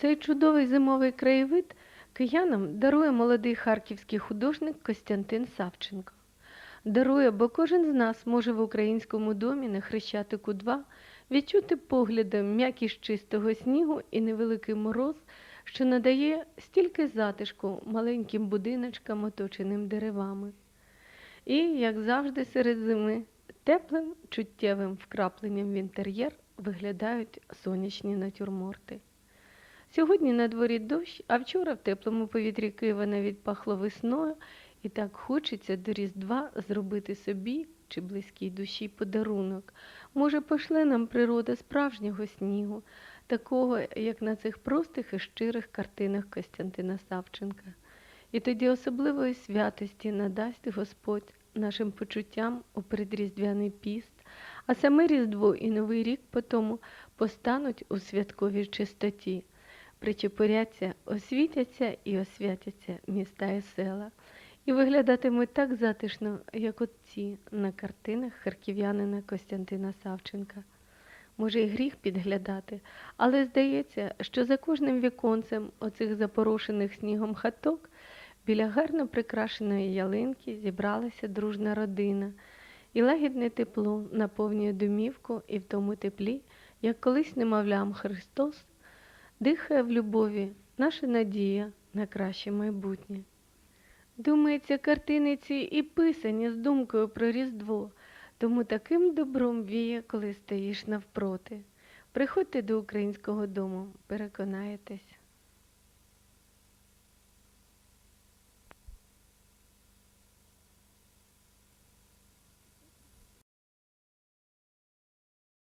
Цей чудовий зимовий краєвид киянам дарує молодий харківський художник Костянтин Савченко. Дарує, бо кожен з нас може в українському домі на Хрещатику 2 відчути поглядом м'якість чистого снігу і невеликий мороз, що надає стільки затишку маленьким будиночкам, оточеним деревами. І, як завжди, серед зими, теплим чуттєвим вкрапленням в інтер'єр виглядають сонячні натюрморти. Сьогодні на дворі дощ, а вчора в теплому повітрі Києва навіть пахло весною, і так хочеться до Різдва зробити собі чи близькій душі подарунок. Може, пошле нам природа справжнього снігу, такого, як на цих простих і щирих картинах Костянтина Савченка. І тоді особливої святості надасть Господь нашим почуттям у передріздвяний піст, а саме Різдво і Новий рік потому постануть у святковій чистоті, причепуряться, освітяться і освятяться міста і села, і виглядатимуть так затишно, як от ці на картинах харків'янина Костянтина Савченка. Може, і гріх підглядати, але здається, що за кожним віконцем оцих запорошених снігом хаток біля гарно прикрашеної ялинки зібралася дружна родина, і лагідне тепло наповнює домівку, і в тому теплі, як колись немовлям Христос, дихає в любові наша надія на краще майбутнє. Думається, картини ці і писані з думкою про Різдво, тому таким добром віє, коли стоїш навпроти. Приходьте до українського дому, переконаєтесь.